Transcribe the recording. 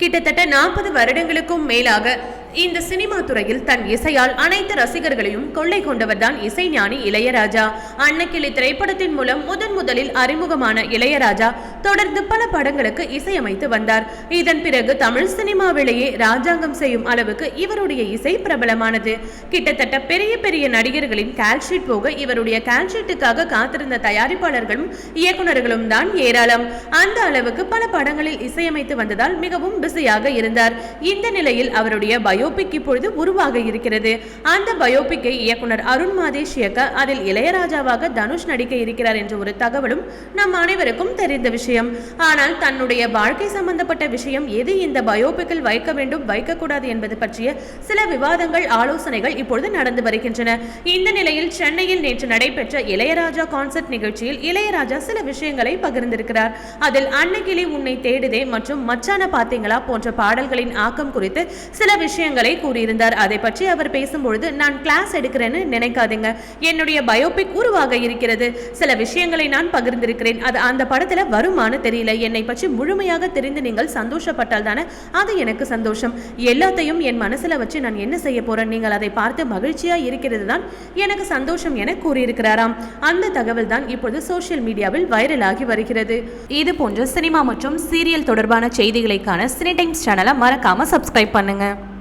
கிட்டத்தட்ட நாற்பது வருடங்களுக்கும் மேலாக இந்த சினிமா துறையில் தன் இசையால் அனைத்து ரசிகர்களையும் கொள்ளை கொண்டவர்தான் இசைஞானி இளையராஜா. அன்னக்கிளி திரைப்படத்தின் மூலம் முதன் முதலில் அறிமுகமான இளையராஜா தொடர்ந்து பல படங்களுக்கு இசையமைத்து வந்தார். இதன் பிறகு தமிழ் சினிமாவிலேயே ராஜாங்கம் செய்யும் அளவுக்கு இவருடைய இசை பிரபலமானது. கிட்டத்தட்ட பெரிய பெரிய நடிகர்களின் கால்ஷீட் போக இவருடைய கால்ஷீட்டுக்காக காத்திருந்த தயாரிப்பாளர்களும் இயக்குனர்களும் தான் ஏராளம். அந்த அளவுக்கு பல படங்களில் இசையமைத்து வந்ததால் மிகவும் பிஸியாக இருந்தார். இந்த நிலையில் அவருடைய பயோபிக் இப்பொழுது உருவாக இருக்கிறது. அந்த பயோபிக்கை இயக்குனர் அருண் மாதேஷ் இயக்க அதில் இளையராஜாவாக தனுஷ் நடிக்க இருக்கிறார் என்ற ஒரு தகவலும் நம் அனைவருக்கும் தெரிந்த விஷயம். விஷயம். ஆனால் தன்னுடைய வாழ்க்கை சம்பந்தப்பட்ட விஷயம் எது இந்த பயோபிக்கில் வைக்க வேண்டும் வைக்கக்கூடாது என்பது பற்றிய சில விவாதங்கள் ஆலோசனைகள் இப்பொழுது நடந்து வருகின்றன. இந்த நிலையில் சென்னையில் நேற்று நடைபெற்ற இளையராஜா கான்சர்ட் நிகழ்ச்சியில் இளையராஜா சில விஷயங்களை பகிர்ந்திருக்கிறார். அதில் அன்னகிளி உன்னை தேடுதே மற்றும் மச்சான பாத்தீங்களா போன்ற பாடல்களின் ஆக்கம் குறித்து சில விஷயங்களை கூறியிருந்தார். அதை பற்றி அவர் பேசும்பொழுது நான் கிளாஸ் எடுக்கிறேன்னு நினைக்காதீங்க. என்னுடைய பயோபிக் உருவாக இருக்கிறது. சில விஷயங்களை நான் பகிர்ந்திருக்கிறேன். அது அந்த படத்துல வரும்? வருமானு தெரியல. என்னை பற்றி முழுமையாக தெரிந்து நீங்கள் சந்தோஷப்பட்டால் தானே? அது எனக்கு சந்தோஷம். எல்லாத்தையும் என் மனசுல வச்சு நான் என்ன செய்ய போறேன்? நீங்கள் அதை பார்த்து மகிழ்ச்சியா இருக்கிறது தான் எனக்கு சந்தோஷம் என கூறியிருக்கிறாராம். அந்த தகவல் தான் இப்பொழுது சோஷியல் மீடியாவில் வைரலாகி வருகிறது. இது போன்ற சினிமா மற்றும் சீரியல் தொடர்பான செய்திகளைக்கான சினி டைம்ஸ் சேனலை மறக்காம சப்ஸ்கிரைப் பண்ணுங்க.